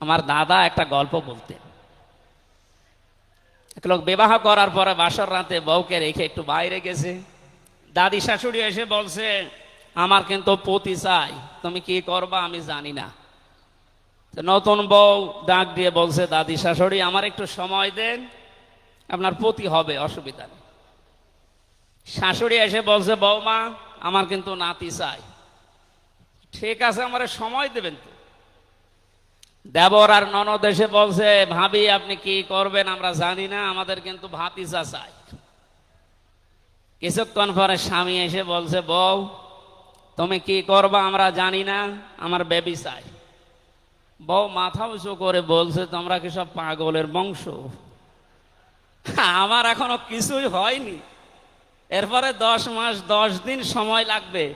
আমার দাদা একটা গল্প বলতেন এক লোক বিবাহ করার পরে বাসর রাতে বউকে রেখে একটু বাইরে গেছে। দাদি শাশুড়ি এসে বলছে, আমার কিন্তু পতি চাই, তুমি কি করবা আমি জানি না। নতুন বউ ডাক দিয়ে বলছে, দাদি শাশুড়ি, আমার একটু সময় দেন, আপনার পতি হবে, অসুবিধা নেই। শাশুড়ি এসে বলছে বৌমা আমার কিন্তু নাতি চাই। ঠিক আছে, আমার সময় দেবেন তো। দেবর আর ননদ এসে বলছে, ভাবি, আপনি কি করবেন? আমরা জানি না, আমাদের কিন্তু ভাতিজা চাই। কিছুক্ষণ পরে স্বামী এসে বলছে, বউ, তুমি কি করবা? আমরা জানি না, আমার বেবি চাই। বউ মাথা উঁচু করে বলছে, তোমরা কি সব পাগলের বংশ? আমার এখনও কিছুই হয়নি। এরপরে দশ মাস, দশ দিন সময় লাগবে।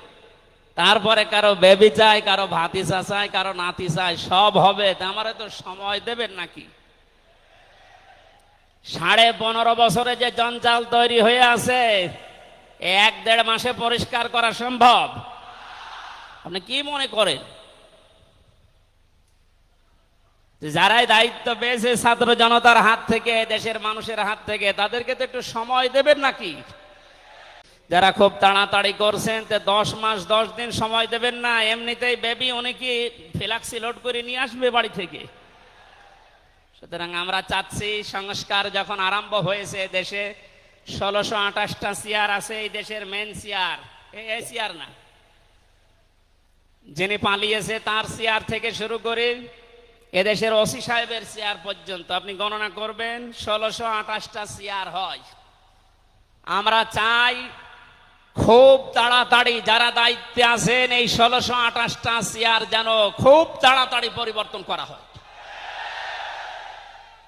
তারপরে কারও বেবি চাই, কারও ভাতিসা চাই, কারও নাতি চাই, সব হবে। আমারে তো সময় দেবেন নাকি? সাড়ে পনেরো বছরে যে জঞ্জাল তৈরি হয়ে আছে, এক দেড় মাসে পরিষ্কার করা সম্ভব? আপনি কি মনে করেন? যারাই দায়িত্ব পেয়েছে ছাত্র জনতার হাত থেকে, দেশের মানুষের হাত থেকে, তাদেরকে তো একটু সময় দেবেন নাকি? যারা খুব তাড়াতাড়ি করছেন, তে দশ মাস, দশ দিন সময় দেবেন না। এমনিতেই বেবি উনি কি ফ্লাক্সি লোড করে নিয়ে আসবে বাড়ি থেকে? সুতরাং আমরা চাচ্ছি সংস্কার যখন আরম্ভ হয়েছে দেশে, ষোলোশো আঠাশটা চেয়ার আছে এই দেশের মেন চেয়ার এই চেয়ার না। যিনি পালিয়েছে তার চেয়ার থেকে শুরু করে এদেশের ওসি সাহেবের চেয়ার পর্যন্ত। আপনি গণনা করবেন, ষোলোশো আঠাশটা চেয়ার হয়। আমরা চাই খুব তাড়াতাড়ি যারা দায়িত্বে আছেন এই ষোলোশো আঠাশটা চেয়ার যেন খুব তাড়াতাড়ি পরিবর্তন করা হয়।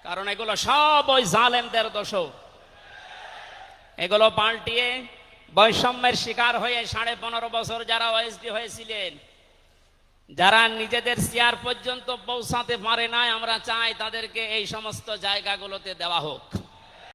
কারণ এগুলো সব ওই জালেমদের দোষ এগুলো পাল্টিয়ে বৈষম্যের শিকার হয়ে সাড়ে পনেরো বছর যারা ওএসডি হয়েছিলেন, যারা নিজেদের চেয়ার পর্যন্ত পৌঁছাতে পারে নাই, আমরা চাই তাদেরকে এই সমস্ত জায়গাগুলোতে দেওয়া হোক।